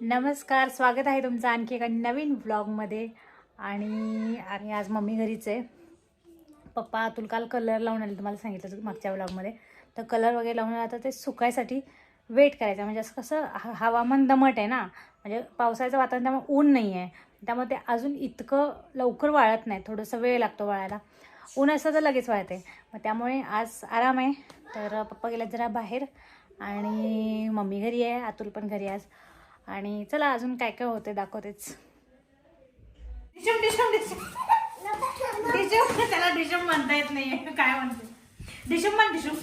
नमस्कार स्वागत आहे तुमचं आणखी एका नवीन व्लॉगमध्ये आणि आणि आज मम्मी घरीच आहे. पप्पा अतुल काल कलर लावून आले तुम्हाला सांगितलं मागच्या व्लॉगमध्ये तर कलर वगैरे लावून आला तर ते सुकायसाठी वेट करायचं. म्हणजे असं कसं ह- हवामान दमट आहे ना. म्हणजे पावसाचं वातावरण त्यामुळे ऊन नाही आहे. त्यामुळे ते अजून इतकं लवकर वाळत नाही. थोडंसं वेळ लागतो वाळायला. ऊन असं तर लगेच वाळते. मग त्यामुळे आज आराम आहे. तर पप्पा गेल्यात जरा बाहेर. आणि मम्मी घरी आहे अतुल पण घरी आज. आणि चला अजून काय काय होते दाखवतेच. डिशम डिशम डिशम डिशम त्याला डिशम म्हणता येत नाही काय म्हणते? डिशम म्हण डिशम.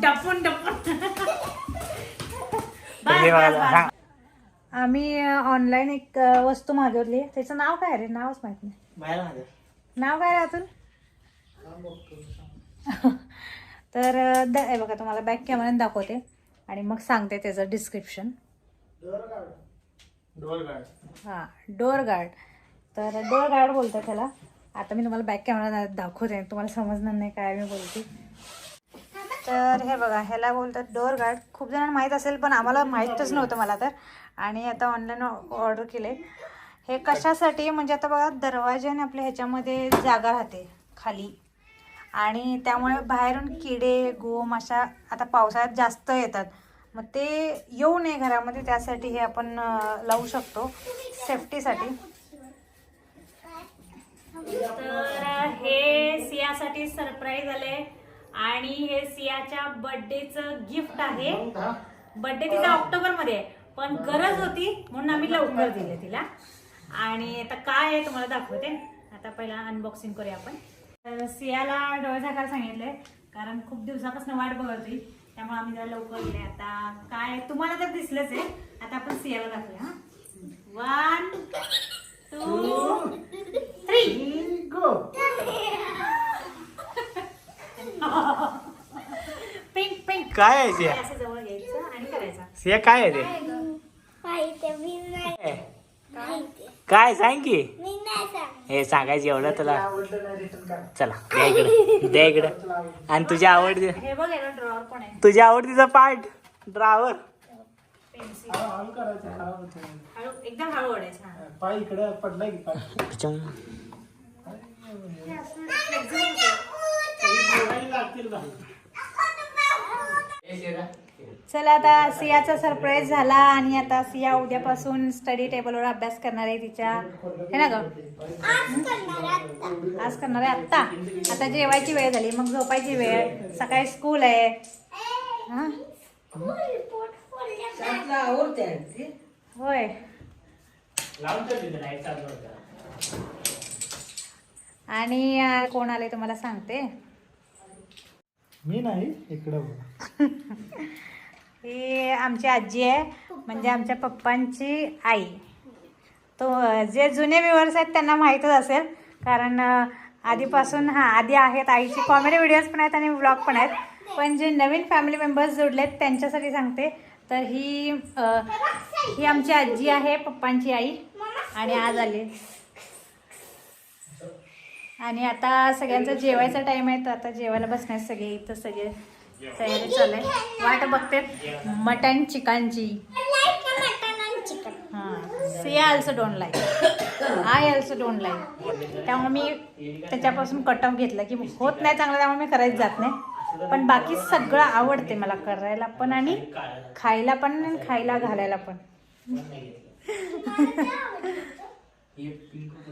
डपून डपून. आम्ही ऑनलाईन एक वस्तू मागवली. त्याचं नाव काय रे? नावच माहीत नाही. नाव काय रे अतुल तर हे बघा तुम्हाला बॅक कॅमेऱ्याने दाखवते. आणि मग सांगते त्याचं डिस्क्रिप्शन. हां डोअर गार्ड तर डोअर गार्ड बोलतात त्याला. आता मी तुम्हाला बॅक कॅमेरा दाखवते तुम्हाला समजणार नाही काय मी बोलते. तर हे बघा ह्याला बोलतात डोअर गार्ड खूप जणांना माहीत असेल पण आम्हाला माहीतच नव्हतं मला तर. आणि आता ऑनलाईन ऑर्डर केले. हे कशासाठी? म्हणजे आता बघा दरवाजाने आपल्या ह्याच्यामध्ये जागा राहते खाली. आणि त्यामुळे बाहेरून किडे गोम अशा आता पावसाळ्यात जास्त येतात. मग ते येऊ नये घरामध्ये त्यासाठी हे आपण लावू शकतो सेफ्टीसाठी. तर हे सियासाठी सरप्राईज आले आणि हे सियाच्या बर्थडेचं गिफ्ट आहे. बर्थडे तिचा ऑक्टोबरमध्ये आहे पण गरज होती म्हणून आम्ही लवकर दिले तिला. आणि आता काय आहे तुम्हाला दाखवते. आता पहिला अनबॉक्सिंग करूया आपण. तर सियाला डोळे झाकायला सांगितले कारण खूप दिवसापासून वाट बघत होती त्यामुळे आम्ही त्याला लवकर दिले आता काय तुम्हाला तर दिसलंच आहे. आता आपण सियाला दाखवूया हा. One two three pink pink काय आहे असं जवळ घ्यायचं आणि करायचं. सिया काय आहे ते? माहिती मी नाही काय? सांग की. मी नाही सांग हे सांगायचं एवढं तुला चला द्या इकडे द्या इकडे. आणि तुझ्या आवड हे बघ याला ड्रॉवर पण आहे? तुझ्या आवडतीचा पार्ट ड्रावर पेन्सिल. हळू एकदम हळू ओढायचं हा. पाय इकडे पडलाय की पाय? हे असं flexible होतं. चला आता सियाचा सरप्राईज झाला आणि आता सिया उद्यापासून स्टडी टेबलवर अभ्यास करणार आहे तिच्या. हे ना ग? आज करणार आहे आत्ता. आता जेवायची वेळ झाली. मग झोपायची वेळ. सकाळी स्कूल आहे. हा? होय. आणि कोण आले तुम्हाला सांगते? मी नाही. इकडे ही आमची आजी आहे. म्हणजे आमच्या पप्पांची आई. तो जे जुने व्ह्युअर्स आहेत त्यांना माहीतच असेल. कारण आधीपासून हां आधी आहेत आईची कॉमेडी व्हिडिओज पण आहेत आणि व्लॉग पण आहेत. पण जे नवीन फॅमिली मेंबर्स जोडले आहेत त्यांच्यासाठी सांगते. तर ही ही आमची आजी आहे पप्पांची आई. आणि आज आली. आणि आता सगळ्यांचा जेवायचा टाईम आहे तर आता जेवायला बसण्यास सगळे. इथं सगळे. तयारी चालू आहे. वाट बघते. मटन चिकनची हां. Siya also don't like I also don't like त्यामुळे मी त्याच्यापासून कट ऑफ घेतलं की होत नाही चांगलं त्यामुळे मी करायच जात नाही. पण बाकी सगळं आवडते मला करायला पण आणि खायला पण आणि खायला घालायला पण.